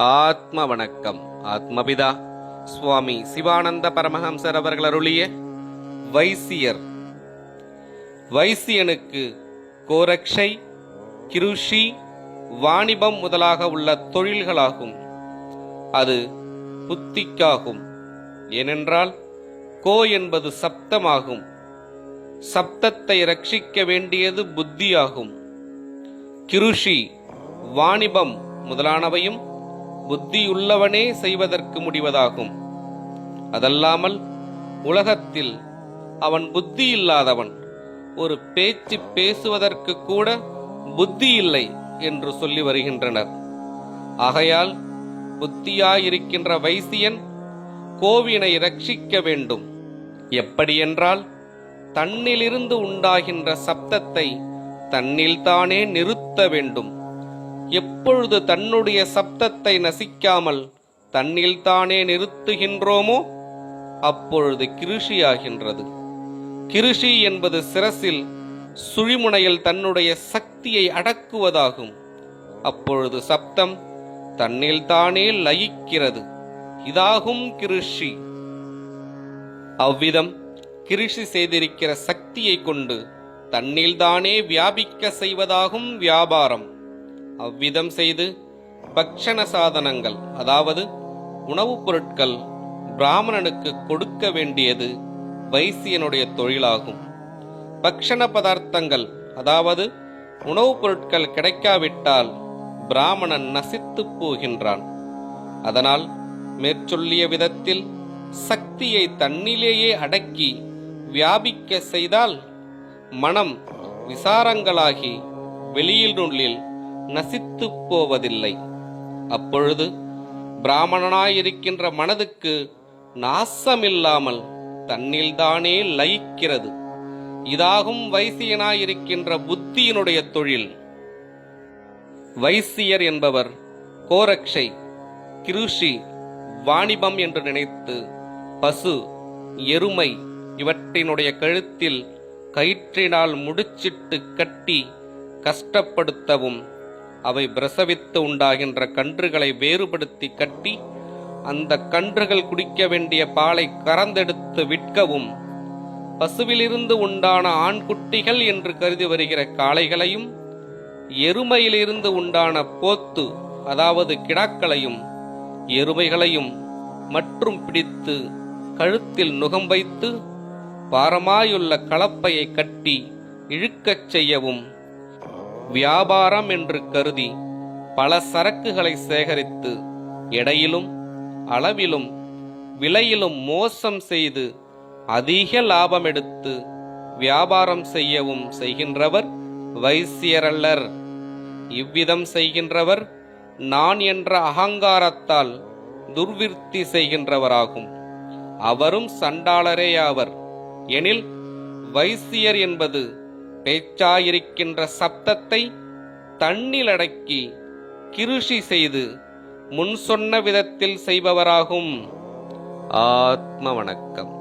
ஆத்ம வணக்கம் ஆத்மபிதா. சுவாமி சிவானந்த பரமஹம்சர் அவர்கள் அருளிய வைசியர். வைசியனுக்கு கோரக்ஷை கிருஷி வாணிபம் முதலாக உள்ள தொழில்களாகும். அது புத்திக்காகும். ஏனென்றால் கோ என்பது சப்தமாகும். சப்தத்தை ரட்சிக்க வேண்டியது புத்தியாகும். கிருஷி வாணிபம் முதலானவையும் புத்தியுள்ளவனே செய்வதற்கு முடிவதாகும். அதல்லாமல் உலகத்தில் அவன் புத்தி இல்லாதவன் ஒரு பேச்சு பேசுவதற்கு கூட புத்தி இல்லை என்று சொல்லி வருகின்றனர். ஆகையால் புத்தியாயிருக்கின்ற வைசியன் கோவினை ரட்சிக்க வேண்டும். எப்படியென்றால் தன்னிலிருந்து உண்டாகின்ற சப்தத்தை தன்னில்தானே நிறுத்த வேண்டும். எப்பொழுது தன்னுடைய சப்தத்தை நசிக்காமல் தன்னில்தானே நிறுத்துகின்றோமோ அப்பொழுது கிருஷியாகின்றது. கிருஷி என்பது சிரசில் சுழிமுனையில் தன்னுடைய சக்தியை அடக்குவதாகும். அப்பொழுது சப்தம் தன்னில்தானே லயிக்கிறது. இதாகும் கிருஷி. அவ்விதம் கிருஷி செய்திருக்கிற சக்தியை கொண்டு தன்னில்தானே வியாபிக்க செய்வதாகும் வியாபாரம். அவ்விதம் செய்து பக்ஷண சாதனங்கள் அதாவது உணவுப் பொருட்கள் பிராமணனுக்கு கொடுக்க வேண்டியது வைசியனுடைய தொழிலாகும். பக்ஷண பதார்த்தங்கள் அதாவது உணவுப் பொருட்கள் கிடைக்காவிட்டால் பிராமணன் நசித்துப் போகின்றான். அதனால் மேற்சொல்லிய விதத்தில் சக்தியை தன்னிலேயே அடக்கி வியாபிக்க செய்தால் மனம் விசாரங்களாகி வெளியினுள்ளில் நசித்து போவதில்லை அப்பொழுது பிராமணனாயிருக்கின்ற மனதுக்கு நாசமில்லாமல் தன்னில்தானே லயிக்கிறது. இதாகும் வைசியனாயிருக்கின்ற புத்தியினுடைய தொழில். வைசியர் என்பவர் கோரக்ஷை கிருஷி வாணிபம் என்று நினைத்து பசு எருமை இவற்றினுடைய கழுத்தில் கயிற்றினால் முடிச்சிட்டு கட்டி கஷ்டப்படுத்தவும் அவை பிரசவித்து உண்டாகின்ற கன்றுகளை வேறுபடுத்தி கட்டி அந்த கன்றுகள் குடிக்க வேண்டிய பாலை கறந்தெடுத்து விற்கவும் பசுவிலிருந்து உண்டான ஆண்குட்டிகள் என்று கருதி வருகிற காளைகளையும் எருமையிலிருந்து உண்டான போத்து அதாவது கிடாக்களையும் எருமைகளையும் மற்றும் பிடித்து கழுத்தில் நுகம் வைத்து பாரமாயுள்ள கலப்பையை கட்டி இழுக்கச் செய்யவும் வியாபாரம் என்று கருதி பல சரக்குகளை சேகரித்து எடையிலும் அளவிலும் விலையிலும் மோசம் செய்து அதிக லாபம் எடுத்து வியாபாரம் செய்யவும் செய்கின்றவர் வைசியரல்லர். இவ்விதம் செய்கின்றவர் நான் என்ற அகங்காரத்தால் துர்விருத்தி செய்கின்றவராகும். அவரும் சண்டாளரேயாவர். எனில் வைசியர் என்பது பேச்சாயிருக்கின்ற சப்தத்தை தண்ணிலடக்கி கிருஷி செய்து முன் சொன்ன விதத்தில் செய்பவராகும். ஆத்ம வணக்கம்.